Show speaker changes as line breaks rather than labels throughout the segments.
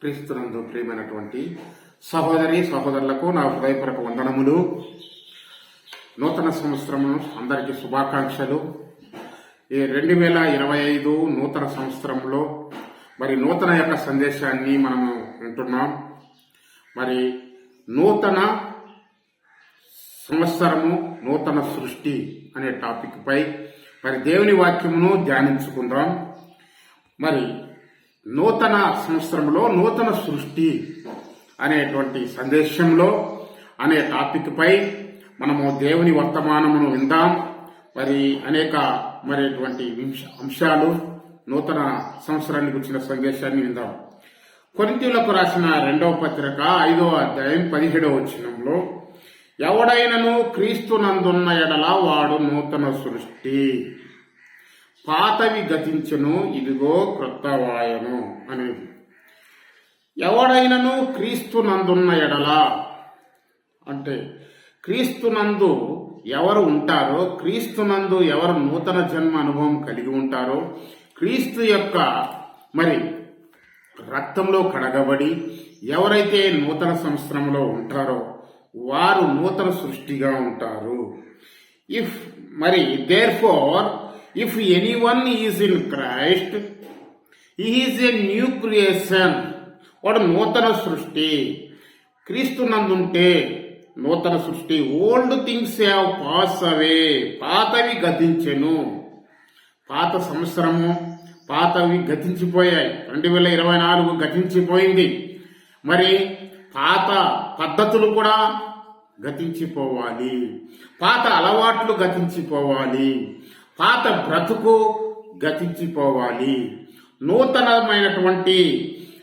క్రీస్తునందు ప్రియమైనటువంటి సహోదరి సహోదరులకు నా హృదయపూర్వక వందనములు. నూతన సంవత్సరము అందరికీ శుభాకాంక్షలు. ఈ రెండు వేల ఇరవై ఐదు నూతన సంవత్సరంలో మరి నూతన యొక్క సందేశాన్ని మనము వింటున్నాం. మరి నూతన సంవత్సరము నూతన సృష్టి అనే టాపిక్ పై మరి దేవుని వాక్యమును ధ్యానించుకుందాం. మరి నూతన సంవత్సరంలో నూతన సృష్టి అనేటువంటి సందేశంలో అనే టాపిక్ పై మనము దేవుని వర్తమానమును విందాం. మరి అనేక మరిటువంటి వింశ- అంశాలు నూతన సంవత్సరానికి వచ్చిన సందేశాన్ని విందాం. కొరింతీలకు రాసిన రెండవ పత్రిక ఐదవ అధ్యాయం పదిహేడవ వచనంలో ఎవడైనను క్రీస్తు నందున్న ఎడల వాడు నూతన సృష్టి. పాతవి గతించును ఇదిగో క్రొత్తవాయను అనేది. ఎవడైనను క్రీస్తునందున్న ఎడల అంటే క్రీస్తునందు ఎవరు ఉంటారో క్రీస్తునందు ఎవరు నూతన జన్మ అనుభవం కలిగి ఉంటారో క్రీస్తు యొక్క మరి రక్తంలో కడగబడి ఎవరైతే నూతన సంవత్సరంలో ఉంటారో వారు నూతన సృష్టిగా ఉంటారు. ఇఫ్ మరి therefore if any one is in Christ is a new creation వాడు నూతన సృష్టి. క్రీస్తు నందుంటే నూతన సృష్టి. Old things have pass away పాతవి గతించెను. పాత సంవత్సరము పాతవి గతించిపోయాయి. రెండు వేల ఇరవై నాలుగు గతించిపోయింది. మరి పాత పద్ధతులు కూడా గతించిపోవాలి. పాత అలవాట్లు గతించిపోవాలి. పాత బ్రతుకు గతించిపోవాలి. నూతనమైనటువంటి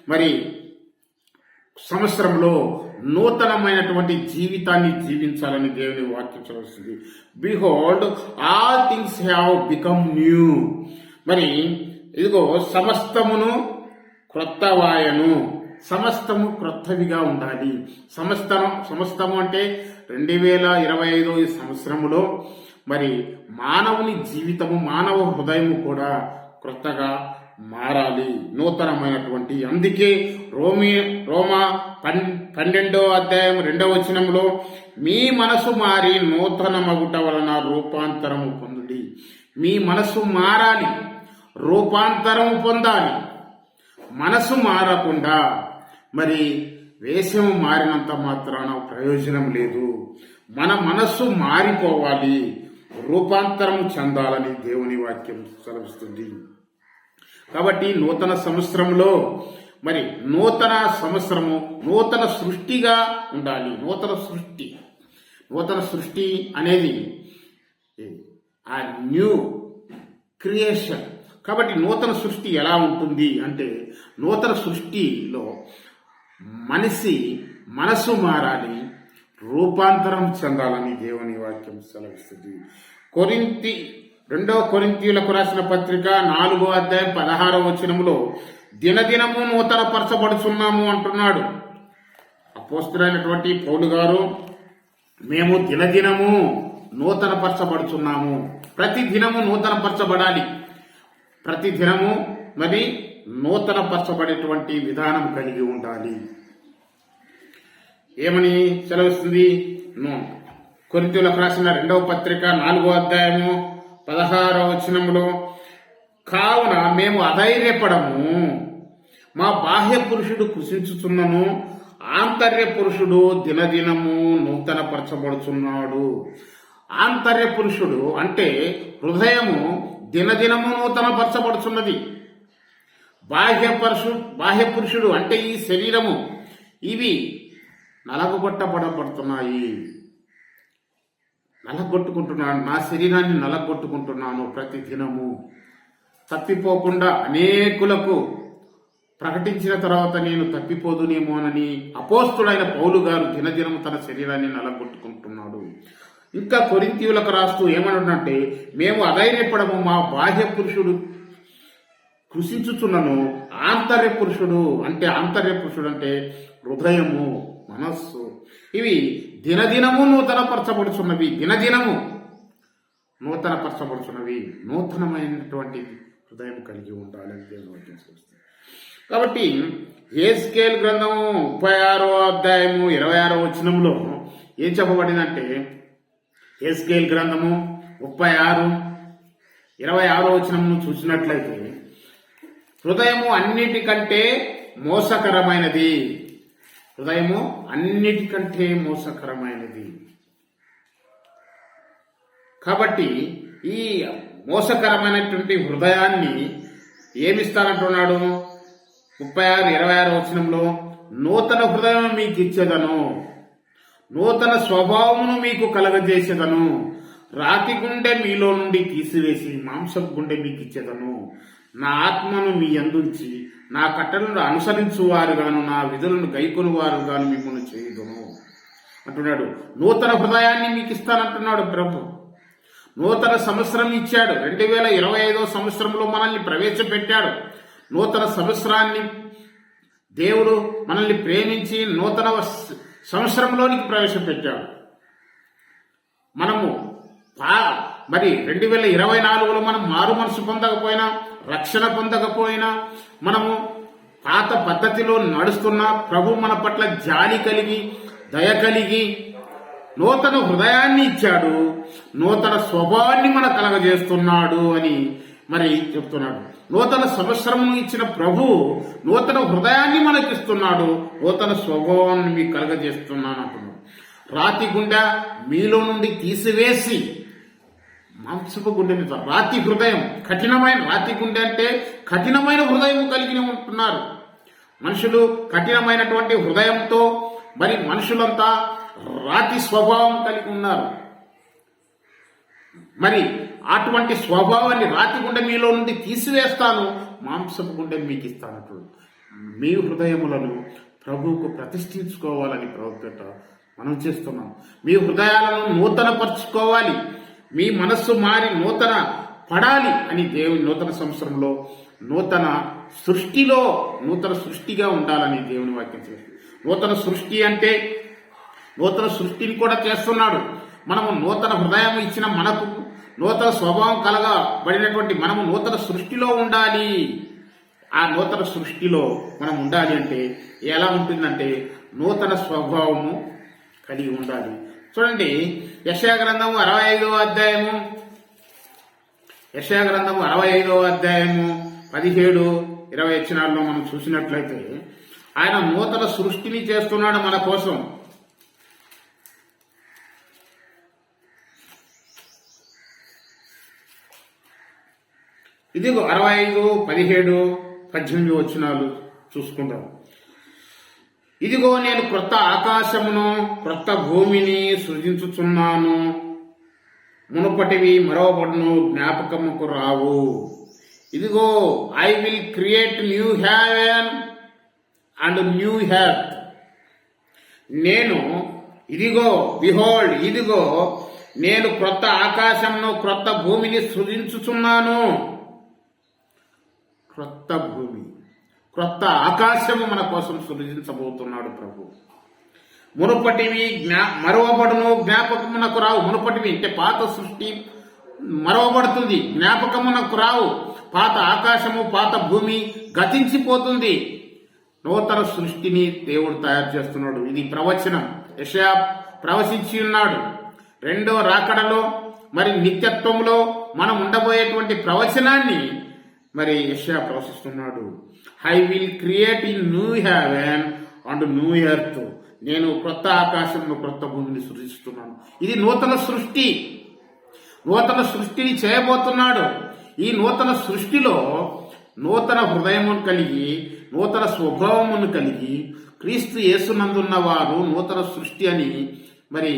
మరి సంవత్సరంలో నూతనమైనటువంటి జీవితాన్ని జీవించాలని దేవుని వాక్యం చదువుతుంది behold all things have become new మరి ఇదిగో సమస్తమును క్రొత్తవాయను. సమస్తము క్రొత్తవిగా ఉండాలి. సమస్తం సమస్తము అంటే రెండు వేల ఇరవై ఐదో ఈ సంవత్సరములో మరి మానవుని జీవితము మానవ హృదయము కూడా క్రొత్తగా మారాలి. నూతనమైనటువంటి అందుకే రోమి రోమా పన్ పన్నెండో అధ్యాయం రెండవ వచనంలో మీ మనసు మారి నూతనమగుట వలన రూపాంతరము పొందుడి. మీ మనసు మారాలి రూపాంతరము పొందాలి. మనసు మారకుండా మరి వేషం మారినంత మాత్రాన ప్రయోజనం లేదు. మన మనస్సు మారిపోవాలి. రూపాంతరం చెందాలని దేవుని వాక్యం సెలవిస్తుంది. కాబట్టి నూతన సంవత్సరంలో మరి నూతన సంవత్సరము నూతన సృష్టిగా ఉండాలి. నూతన సృష్టి. నూతన సృష్టి అనేది ఆ న్యూ క్రియేషన్. కాబట్టి నూతన సృష్టి ఎలా ఉంటుంది అంటే నూతన సృష్టిలో మనిషి మనసు మారాలి. రూపాంతరం చెందాలని దేవుని వాక్యం సెలవిస్తుంది. కొరింతి రెండవ కొరింతీయులకు రాసిన పత్రిక నాలుగో అధ్యాయం పదహారవ వచనంలో దినదినము నూతన పరచబడుచున్నాము అంటున్నాడు. అపోస్తులైనటువంటి పౌలు గారు మేము దినదినము నూతన పరచబడుచున్నాము ప్రతి దినము నూతన పరచబడాలి ప్రతి దినము మరి నూతన పరచబడేటువంటి విధానం కలిగి ఉండాలి. ఏమని సెలవిస్తుంది? కొరింతలకు రాసిన రెండవ పత్రిక నాలుగో అధ్యాయము పదహారవ వచనములో కావున మేము అధైర్యపడము. మా బాహ్య పురుషుడు కృషించుచున్నను. ఆంతర్య పురుషుడు దినదినము నూతన పరచబడుచున్నాడు ఆంతర్య పురుషుడు అంటే హృదయము దినదినము నూతన పరచబడుచున్నది బాహ్య పరుషు బాహ్య పురుషుడు అంటే ఈ శరీరము. ఇవి నలగొట్టబడబడుతున్నాయి. నలగొట్టుకుంటున్నాను నా శరీరాన్ని నలగొట్టుకుంటున్నాను ప్రతి దినము తప్పిపోకుండా అనేకులకు ప్రకటించిన తర్వాత నేను తప్పిపోదునేమోనని అపోస్తుడైన పౌలు గారు దినదినం తన శరీరాన్ని నలగొట్టుకుంటున్నాడు. ఇంకా కొరింతీయులకు రాస్తూ ఏమన్నాడంటే మేము అధైర్యపడము మా బాహ్య పురుషుడు కృషించుచున్నను ఆంతర్య పురుషుడు అంటే ఆంతర్య పురుషుడు అంటే హృదయము. మనస్సు. ఇవి దినదినము నూతనపరచబడుచున్నవి. దినదినము నూతనపరచబడుచున్నవి. నూతనమైనటువంటి హృదయం కలిగి ఉండాలని కాబట్టి ఏ స్కేల్ గ్రంథము ముప్పై ఆరో అధ్యాయము ఇరవై ఆరో వచనంలో ఏం చెప్పబడిందంటే స్కేల్ గ్రంథము ముప్పై ఆరు ఇరవై ఆరో వచనమును చూసినట్లయితే హృదయము అన్నిటికంటే మోసకరమైనది. హృదయము అన్నిటికంటే మోసకరమైనది. కాబట్టి ఈ మోసకరమైనటువంటి హృదయాన్ని ఏమిస్తానంటున్నాడు? ముప్పై ఆరు ఇరవై ఆరు వచనంలో నూతన హృదయం మీకు ఇచ్చేదను. నూతన స్వభావమును మీకు కలగజేసేదను. రాతి గుండె మీలో నుండి తీసివేసి మాంసపు గుండె మీకు ఇచ్చేదను. నా ఆత్మను మీ అందుంచి నా కట్టలను అనుసరించు వారుగాను నా విధులను గైకొని వారుగాను మిమ్మల్ని చేయుదును. అంటున్నాడు. నూతన హృదయాన్ని మీకు ఇస్తానంటున్నాడు ప్రభు. నూతన సంవత్సరం ఇచ్చాడు. రెండు వేల ఇరవై ఐదో సంవత్సరంలో మనల్ని ప్రవేశపెట్టాడు. నూతన సంవత్సరాన్ని దేవుడు మనల్ని ప్రేమించి నూతన సంవత్సరంలోనికి ప్రవేశపెట్టాడు. మనము మరి రెండు వేల ఇరవై నాలుగులో మనం మారు మనసు పొందకపోయినా రక్షణ పొందకపోయినా మనము పాత పద్ధతిలో నడుస్తున్న ప్రభు మన పట్ల జాలి కలిగి దయ కలిగి నూతన హృదయాన్ని ఇచ్చాడు నూతన స్వభావాన్ని మన కలగజేస్తున్నాడు అని మరి చెప్తున్నాడు. నూతన సంవత్సరం ఇచ్చిన ప్రభు నూతన హృదయాన్ని మనకిస్తున్నాడు నూతన స్వభావాన్ని మీకు కలగజేస్తున్నాను అంటున్నాడు. రాతి గుండె మీలో నుండి తీసివేసి మాంసపు గుండెని రాతి హృదయం కఠినమైన రాతి గుండె అంటే కఠినమైన హృదయం కలిగిన ఉంటున్నారు. మనుషులు కఠినమైనటువంటి హృదయంతో మరి మనుషులంతా రాతి స్వభావం కలిగి ఉన్నారు. మరి అటువంటి స్వభావాన్ని రాతి గుండె మీలో నుండి తీసివేస్తాను మాంసపు గుండె మీకు ఇస్తాను మీ హృదయములను ప్రభువుకు ప్రతిష్ఠించుకోవాలని ప్రభుత్వ మనం చేస్తున్నాం. మీ హృదయాలను నూతనపరుచుకోవాలి. మీ మనస్సు మారి నూతన పడాలి అని దేవుని నూతన సంవత్సరంలో నూతన సృష్టిలో నూతన సృష్టిగా ఉండాలని దేవుని వాక్యం చేస్తుంది. నూతన సృష్టి అంటే నూతన సృష్టిని కూడా చేస్తున్నాడు. మనము నూతన హృదయం ఇచ్చిన మనకు నూతన స్వభావం కలగబడినటువంటి మనము నూతన సృష్టిలో ఉండాలి. ఆ నూతన సృష్టిలో మనం ఉండాలి అంటే ఎలా ఉంటుందంటే నూతన స్వభావము కలిగి ఉండాలి. చూడండి యశాగ్రంథము అరవై ఐదవ అధ్యాయము. యశాగ్రంథము అరవై ఐదవ అధ్యాయము పదిహేడు ఇరవై వచనాల్లో మనం చూసినట్లయితే ఆయన నూతన సృష్టిని చేస్తున్నాడు మన కోసం. ఇదిగో అరవై ఐదు పదిహేడు పద్దెనిమిది వచ్చినాలు చూసుకుందాం. ఇదిగో నేను క్రొత్త ఆకాశమును క్రొత్త భూమిని సృజించుచున్నాను. మునుపటివి మరొకడును జ్ఞాపకముకు రావు. ఇదిగో I will create new heaven and new earth నేను ఇదిగో బిహోల్డ్ ఇదిగో నేను క్రొత్త ఆకాశంను క్రొత్త భూమిని సృజించుచున్నాను. క్రొత్త భూమి క్రొత్త ఆకాశము మన కోసం సృజించబోతున్నాడు ప్రభు. మునుపటివి జ్ఞా మరవబడును జ్ఞాపకమునకు రావు. మునుపటివి అంటే పాత సృష్టి మరవబడుతుంది జ్ఞాపకమునకు రావు. పాత ఆకాశము పాత భూమి గతించిపోతుంది. నూతన సృష్టిని దేవుడు తయారు చేస్తున్నాడు. ఇది ప్రవచనం. యషయా ప్రవచించి ఉన్నాడు. రెండో రాకడలో మరి నిత్యత్వంలో మనం ఉండబోయేటువంటి ప్రవచనాన్ని మరి యషయా ప్రవశిస్తున్నాడు. I will create in new heaven and new earth నేను క్రొత్త ఆకాశంలో క్రొత్త భూమిని సృష్టిస్తున్నాను ఇది నూతన సృష్టి. నూతన సృష్టిని చేయబోతున్నాడు. ఈ నూతన సృష్టిలో నూతన హృదయమును కలిగి నూతన స్వభావమును కలిగి క్రీస్తు యేసునందున్న వారు నూతన సృష్టి అని మరి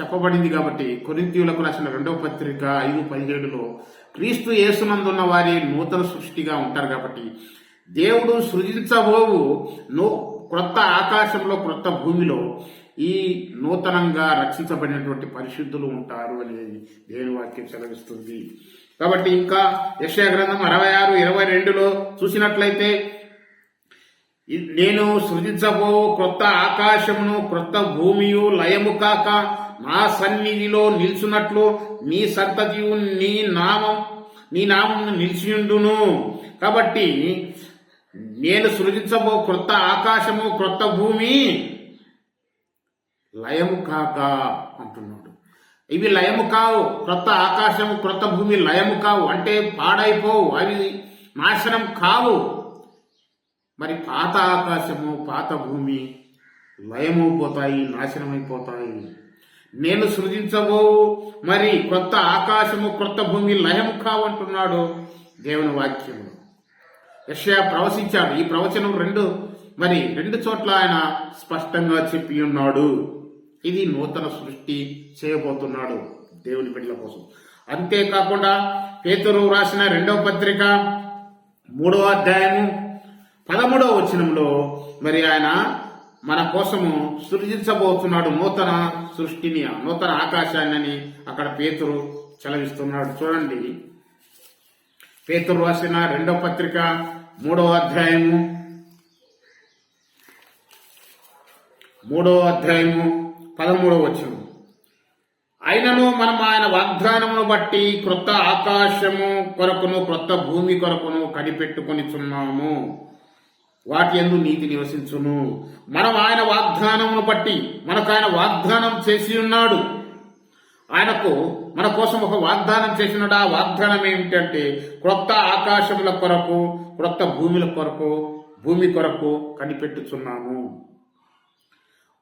చెప్పబడింది కాబట్టి కొరింతీయులకు రాసిన రెండవ పత్రిక ఐదు పదిహేడులో క్రీస్తు యేసునందున్న వారి నూతన సృష్టిగా ఉంటారు కాబట్టి దేవుడు సృజించబోవు నూ క్రొత్త ఆకాశంలో క్రొత్త భూమిలో ఈ నూతనంగా రక్షించబడినటువంటి పరిశుద్ధులు ఉంటారు అనేది దేవుని వాక్యం సెలవిస్తుంది. కాబట్టి ఇంకా యక్షయ గ్రంథం అరవై ఆరు ఇరవై రెండులో చూసినట్లయితే నేను సృజించబో క్రొత్త ఆకాశమును క్రొత్త భూమియు లయము కాక నా సన్నిధిలో నిల్చున్నట్లు నీ సంతతియు నీ నామం నీ నామం నిలిచియుండును. కాబట్టి నేను సృజించబో క్రొత్త ఆకాశము క్రొత్త భూమి లయము కాక అంటున్నాడు. ఇవి లయము కావు క్రొత్త ఆకాశము క్రొత్త భూమి లయము కావు. అంటే పాడైపోవు అవి నాశనం కావు. మరి పాత ఆకాశము పాత భూమి లయమైపోతాయి నాశనమైపోతాయి. నేను సృజించబో మరి క్రొత్త ఆకాశము క్రొత్త భూమి లయం కావంటున్నాడు దేవుని వాక్యము యశ్యా ప్రవచించాడు. ఈ ప్రవచనం రెండు మరి రెండు చోట్ల ఆయన స్పష్టంగా చెప్పి ఉన్నాడు. ఇది నూతన సృష్టి చేయబోతున్నాడు దేవుని బిడ్డల కోసం. అంతేకాకుండా పేతురు రాసిన రెండవ పత్రిక మూడవ అధ్యాయము పదమూడవ వచనంలో మరి ఆయన మన కోసము సృజించబోతున్నాడు నూతన సృష్టిని నూతన ఆకాశాన్ని అక్కడ పేతురు చలవిస్తున్నాడు చూడండి. పేతురు రాసిన రెండవ పత్రిక మూడవ అధ్యాయము మూడవ అధ్యాయము పదమూడవ వచనం. అయినను మనం ఆయన వాగ్దానమును బట్టి క్రొత్త ఆకాశము కొరకును క్రొత్త భూమి కొరకును కనిపెట్టుకొనిచున్నాము వాటి ఎందు నీతి నివసించును. మనం ఆయన వాగ్దానమును బట్టి మనకు ఆయన వాగ్దానం చేసి ఉన్నాడు. ఆయనకు మన కోసం ఒక వాగ్దానం చేసినాడు. ఆ వాగ్దానం ఏమిటంటే క్రొత్త ఆకాశముల కొరకు క్రొత్త భూముల కొరకు భూమి కొరకు కనిపెట్టుచున్నాము.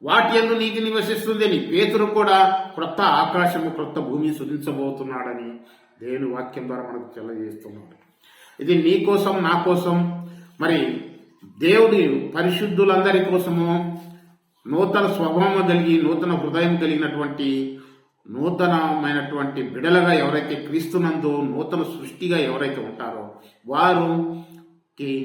వాటి ఎందు నీతి నివసిస్తుందని పేతురు కూడా క్రొత్త ఆకాశము క్రొత్త భూమి సుధించబోతున్నాడని దేవుని వాక్యం ద్వారా మనకు తెలియజేస్తున్నాడు. ఇది నీ కోసం నా కోసం. మరి దేవుడి పరిశుద్ధులందరి కోసము నూతన స్వభావం కలిగి నూతన హృదయం కలిగినటువంటి నూతనమైనటువంటి బిడలగా ఎవరైతే క్రీస్తునందు నూతన సృష్టిగా ఎవరైతే ఉంటారో వారు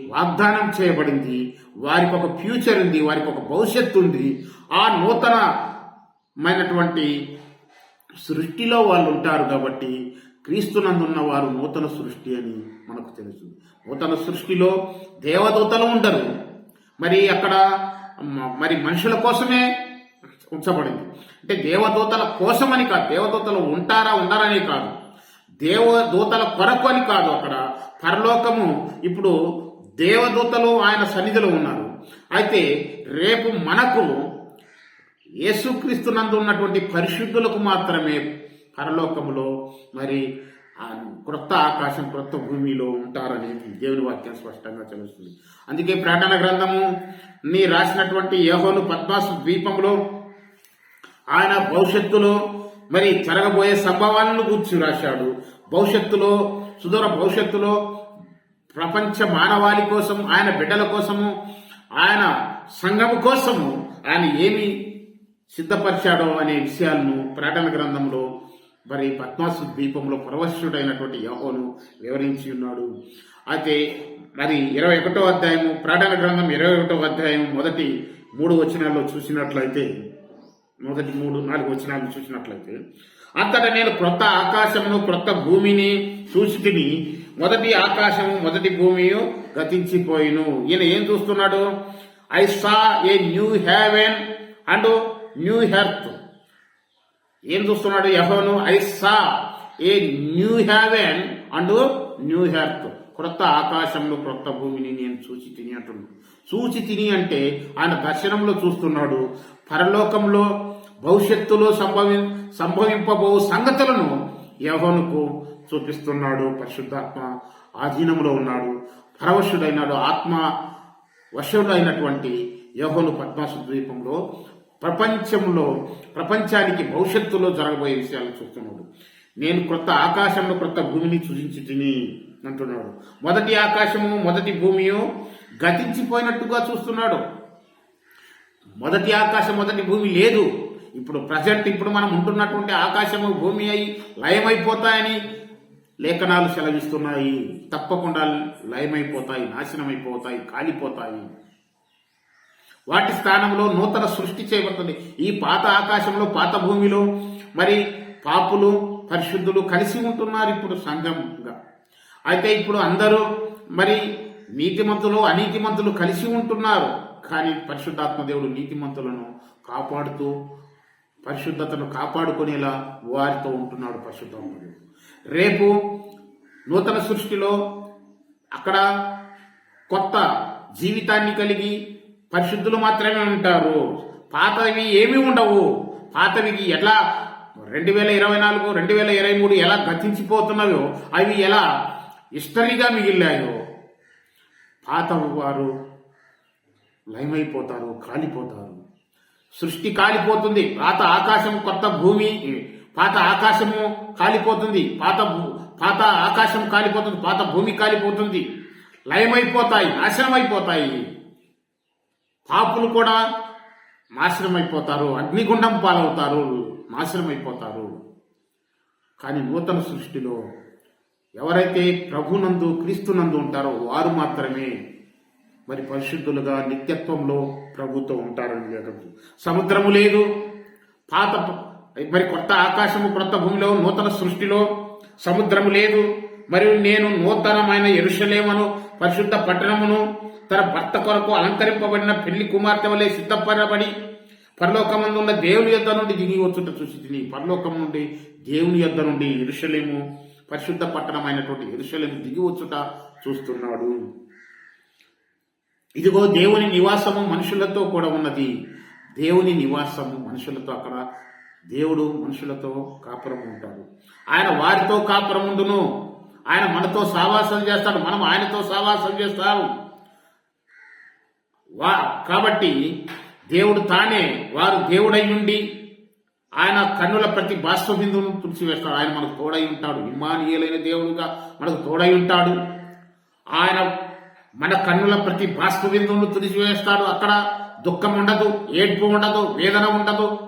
వాగ్దానం చేయబడింది. వారికి ఒక ఫ్యూచర్ ఉంది వారికి ఒక భవిష్యత్తు ఉంది. ఆ నూతనమైనటువంటి సృష్టిలో వాళ్ళు ఉంటారు కాబట్టి క్రీస్తునందున్న వారు నూతన సృష్టి అని మనకు తెలుసు నూతన సృష్టిలో దేవదూతలు ఉండరు. మరి అక్కడ మరి మనుషుల కోసమే ఉంచబడింది. అంటే దేవదూతల కోసమని కాదు దేవదూతలు ఉంటారా ఉండరని కాదు. దేవదూతల కొరకు అని కాదు అక్కడ. పరలోకము ఇప్పుడు దేవదూతలు ఆయన సన్నిధిలో ఉన్నారు. అయితే రేపు మనకు యేసుక్రీస్తు నందు ఉన్నటువంటి పరిశుద్ధులకు మాత్రమే పరలోకములో మరి ఆ క్రొత్త ఆకాశం క్రొత్త భూమిలో ఉంటారనేది దేవుని వాక్యం స్పష్టంగా తెలుస్తుంది అందుకే ప్రకటన గ్రంథము నీ రాసినటువంటి యహోను పద్మాసు ద్వీపంలో ఆయన భవిష్యత్తులో మరి జరగబోయే సంభవాలను గుర్చి రాశాడు. భవిష్యత్తులో సుదూర భవిష్యత్తులో ప్రపంచ మానవాళి కోసం ఆయన బిడ్డల కోసము ఆయన సంఘము కోసము ఆయన ఏమి సిద్ధపరిచాడో అనే విషయాలను ప్రకటన గ్రంథంలో మరి పద్మాసు ద్వీపంలో పరవశుడైనటువంటి యహోను వివరించి ఉన్నాడు. అయితే మరి ఇరవై ఒకటో అధ్యాయము ప్రకటన గ్రంథం ఇరవై ఒకటో అధ్యాయం మొదటి మూడు వచనాల్లో చూసినట్లయితే మొదటి మూడు నాలుగు వచనాలు చూసినట్లయితే అంతటా నేను క్రొత్త ఆకాశమును క్రొత్త భూమిని చూసి తిని మొదటి ఆకాశము మొదటి భూమి గతించిపోయిను. ఈయన ఏం చూస్తున్నాడు? I saw a new heaven and new earth. ఏం చూస్తున్నాడు Yohanu I saw a new heaven and new earth. క్రొత్త ఆకాశంలో క్రొత్త భూమిని నేను చూసి తిని అంటున్నాను చూసి తిని అంటే ఆయన దర్శనంలో చూస్తున్నాడు. పరలోకంలో భవిష్యత్తులో సంభవి సంభవింపబో సంగతులను యహోనుకు చూపిస్తున్నాడు. పరిశుద్ధాత్మ ఆధీనంలో ఉన్నాడు. పరవశుడైనాడు ఆత్మ వశుడైనటువంటి యహోను పద్మాసు ద్వీపంలో ప్రపంచంలో ప్రపంచానికి భవిష్యత్తులో జరగబోయే విషయాలు చూస్తున్నాడు. నేను క్రొత్త ఆకాశంలో క్రొత్త భూమిని సృజించి తిని అంటున్నాడు. మొదటి ఆకాశము మొదటి భూమియు గతించిపోయినట్టుగా చూస్తున్నాడు. మొదటి ఆకాశం మొదటి భూమి లేదు. ఇప్పుడు ప్రజెంట్ ఇప్పుడు మనం ఉంటున్నటువంటి ఆకాశము భూమి అయి లయమైపోతాయని లేఖనాలు సెలవిస్తున్నాయి. తప్పకుండా లయమైపోతాయి నాశనమైపోతాయి కాలిపోతాయి. వాటి స్థానంలో నూతన సృష్టి చేయబడుతుంది. ఈ పాత ఆకాశంలో పాత భూమిలో మరి పాపులు పరిశుద్ధులు కలిసి ఉంటున్నారు ఇప్పుడు సంఘంగా. అయితే ఇప్పుడు అందరూ మరి నీతిమంతులు అనీతిమంతులు కలిసి ఉంటున్నారు. కానీ పరిశుద్ధాత్మ దేవుడు నీతిమంతులను కాపాడుతూ పరిశుద్ధతను కాపాడుకునేలా వారితో ఉంటున్నాడు పరిశుద్ధాత్మ దేవుడు. రేపు నూతన సృష్టిలో అక్కడ కొత్త జీవితాన్ని కలిగి పరిశుద్ధులు మాత్రమే ఉంటారు. పాతవి ఏమీ ఉండవు. పాతవికి ఎట్లా రెండు వేల ఇరవై నాలుగు రెండు వేల ఇరవై మూడు ఎలా గతించిపోతున్నాయో అవి ఎలా హిస్టరీగా మిగిలాయో పాత వారు లయమైపోతారు కాలిపోతారు. సృష్టి కాలిపోతుంది పాత ఆకాశం కొత్త భూమి పాత ఆకాశము కాలిపోతుంది పాత పాత ఆకాశం కాలిపోతుంది పాత భూమి కాలిపోతుంది. లయమైపోతాయి నాశనం అయిపోతాయి పాపులు కూడా నాశనం అయిపోతారు అగ్నిగుండం పాలవుతారు నాశనం అయిపోతారు కానీ నూతన సృష్టిలో ఎవరైతే ప్రభునందు క్రీస్తునందు ఉంటారో వారు మాత్రమే మరి పరిశుద్ధులుగా నిత్యత్వంలో ప్రభుతో ఉంటారని జగత్తు సముద్రము లేదు. పాత మరి కొత్త ఆకాశము కొత్త భూమిలో నూతన సృష్టిలో సముద్రము లేదు. మరియు నేను నూతనమైన ఎరుషలేమను పరిశుద్ధ పట్టణమును తన భర్త కొరకు అలంకరింపబడిన పెళ్ళి కుమార్తె వలె సిద్ధపరబడి పరలోకమందున్న దేవుని యొద్ద నుండి దిగి వచ్చుట చూసి తిని. పరలోకం నుండి దేవుని యొద్ద నుండి ఇరుషలేము పరిశుద్ధ పట్టణమైనటువంటి ఇరుషలేము దిగి వచ్చుట చూస్తున్నాడు. ఇదిగో దేవుని నివాసము మనుషులతో కూడా ఉన్నది. దేవుని నివాసము మనుషులతో అక్కడ దేవుడు మనుషులతో కాపురం ఉంటాడు ఆయన వారితో కాపురం ఉండును ఆయన మనతో సావాసం చేస్తాడు. మనం ఆయనతో సావాసం చేస్తాము. వా కాబట్టి దేవుడు తానే వారు దేవుడై ఉండి ఆయన కన్నుల ప్రతి బాష్ప బిందువును తుడిచివేస్తాడు. ఆయన మనకు తోడై ఉంటాడు. ఇమానీయులైన దేవుడుగా మనకు తోడై ఉంటాడు. ఆయన మన కన్నుల ప్రతి బాష్ప బిందువును తుడిచివేస్తాడు. అక్కడ దుఃఖం ఉండదు ఏడ్పు ఉండదు వేదన ఉండదు.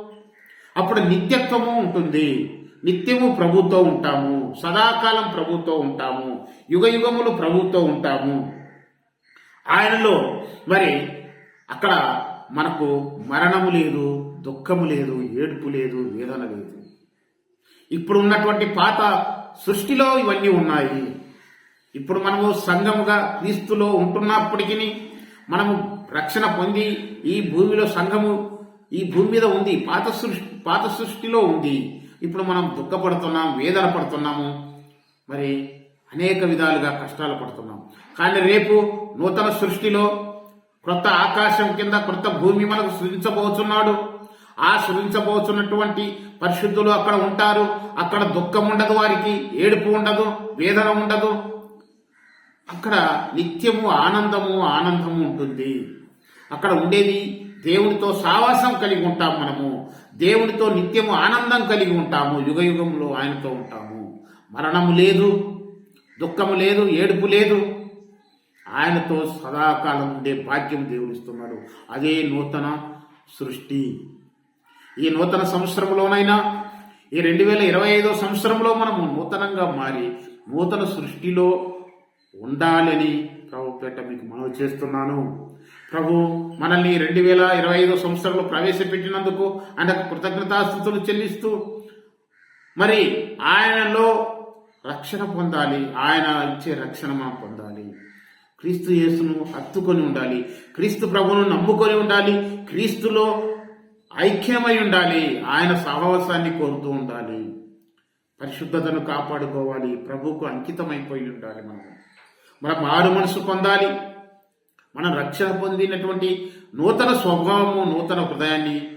అప్పుడు నిత్యత్వము ఉంటుంది. నిత్యము ప్రభుతో ఉంటాము సదాకాలం ప్రభుతో ఉంటాము యుగ యుగములు ప్రభుతో ఉంటాము. ఆయనలో మరి అక్కడ మనకు మరణము లేదు దుఃఖము లేదు ఏడుపు లేదు వేదన లేదు. ఇప్పుడు ఉన్నటువంటి పాత సృష్టిలో ఇవన్నీ ఉన్నాయి. ఇప్పుడు మనము సంఘముగా క్రీస్తులో ఉంటున్నప్పటికీ మనము రక్షణ పొంది ఈ భూమిలో సంఘము ఈ భూమి మీద ఉంది పాత సృష్టి పాత సృష్టిలో ఉంది. ఇప్పుడు మనం దుఃఖపడుతున్నాం వేదన పడుతున్నాము మరి అనేక విధాలుగా కష్టాలు పడుతున్నాం. కానీ రేపు నూతన సృష్టిలో క్రొత్త ఆకాశం కింద క్రొత్త భూమి మనకు సృజించబోతున్నాడు ఆ సృజించబోతున్నటువంటి పరిశుద్ధులు అక్కడ ఉంటారు. అక్కడ దుఃఖం ఉండదు వారికి ఏడుపు ఉండదు వేదన ఉండదు. అక్కడ నిత్యము ఆనందము ఆనందము ఉంటుంది. అక్కడ ఉండేది దేవునితో సావాసం కలిగి ఉంటాం మనము. దేవునితో నిత్యము ఆనందం కలిగి ఉంటాము యుగయుగంలో ఆయనతో ఉంటాము. మరణము లేదు దుఃఖము లేదు ఏడుపు లేదు. ఆయనతో సదాకాలం ఉండే భాగ్యం దేవుడిస్తున్నాడు. అదే నూతన సృష్టి. ఈ నూతన సంవత్సరంలోనైనా ఈ రెండు వేల ఇరవై ఐదో సంవత్సరంలో మనము నూతనంగా మారి నూతన సృష్టిలో ఉండాలని ప్రభుపేట మీకు మనవి చేస్తున్నాను. ప్రభు మనల్ని రెండు వేల ఇరవై ఐదో సంవత్సరంలో ప్రవేశపెట్టినందుకు ఆయనకు కృతజ్ఞతాస్థుతులు చెల్లిస్తూ మరి ఆయనలో రక్షణ పొందాలి ఆయన ఇచ్చే రక్షణ మనం పొందాలి. క్రీస్తు యేసును హత్తుకొని ఉండాలి క్రీస్తు ప్రభును నమ్ముకొని ఉండాలి క్రీస్తులో ఐక్యమై ఉండాలి ఆయన సహవాసాన్ని కోరుతూ ఉండాలి. పరిశుద్ధతను కాపాడుకోవాలి ప్రభువుకు అంకితమైపోయి ఉండాలి మనం. మన మారు మనసు పొందాలి మనం రక్షణ పొందినటువంటి నూతన స్వభావము నూతన హృదయాన్ని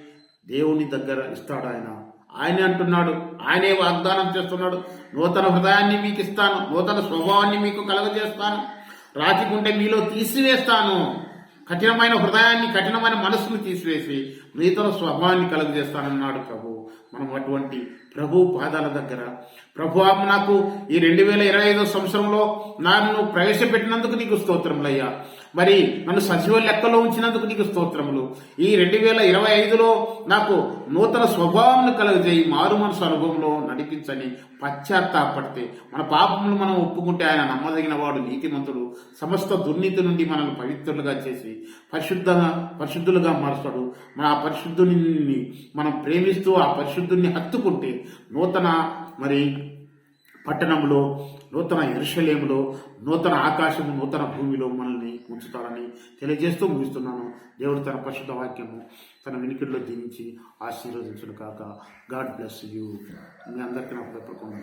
దేవుని దగ్గర ఇస్తాడు ఆయన. ఆయనే అంటున్నాడు. ఆయనే వాగ్దానం చేస్తున్నాడు. నూతన హృదయాన్ని మీకు ఇస్తాను. నూతన స్వభావాన్ని మీకు కలగజేస్తాను. రాతికుంటే మీలో తీసివేస్తాను. కఠినమైన హృదయాన్ని కఠినమైన మనసును తీసివేసి నూతన స్వభావాన్ని కలుగజేస్తానన్నాడు ప్రభు. మనం అటువంటి ప్రభు పాదాల దగ్గర. ప్రభు నాకు ఈ రెండు వేల ఇరవై ఐదో సంవత్సరంలో నన్ను ప్రవేశపెట్టినందుకు నీకు స్తోత్రములయ్యా. మరి నన్ను సజీవ లెక్కలో ఉంచినందుకు నీకు స్తోత్రములు. ఈ రెండు వేల ఇరవై ఐదులో నాకు నూతన స్వభావం కలుగజేయి మారు మనసు అనుభవంలో నడిపించని పశ్చాత్తాపడితే మన పాపములు మనం ఒప్పుకుంటే ఆయన నమ్మదగిన వాడు నీతిమంతుడు. సమస్త దుర్నీతి నుండి మనల్ని పవిత్రులుగా చేసి పరిశుద్ధంగా పరిశుద్ధులుగా మారుస్తాడు. మన ఆ పరిశుద్ధుని మనం ప్రేమిస్తూ ఆ పరిశుద్ధుని హత్తుకుంటే నూతన మరి పట్టణంలో నూతన ఎరుషలేములో నూతన ఆకాశము నూతన భూమిలో మనల్ని ఉంచుతారని తెలియజేస్తూ ముగిస్తున్నాను. దేవుడు తన పరిశుద్ధ వాక్యము తన వినికిడిలో దీవించి ఆశీర్వదించును కాక గాడ్ బ్లెస్ యూ. మీ అందరికీ నా హృదయపూర్వకంగా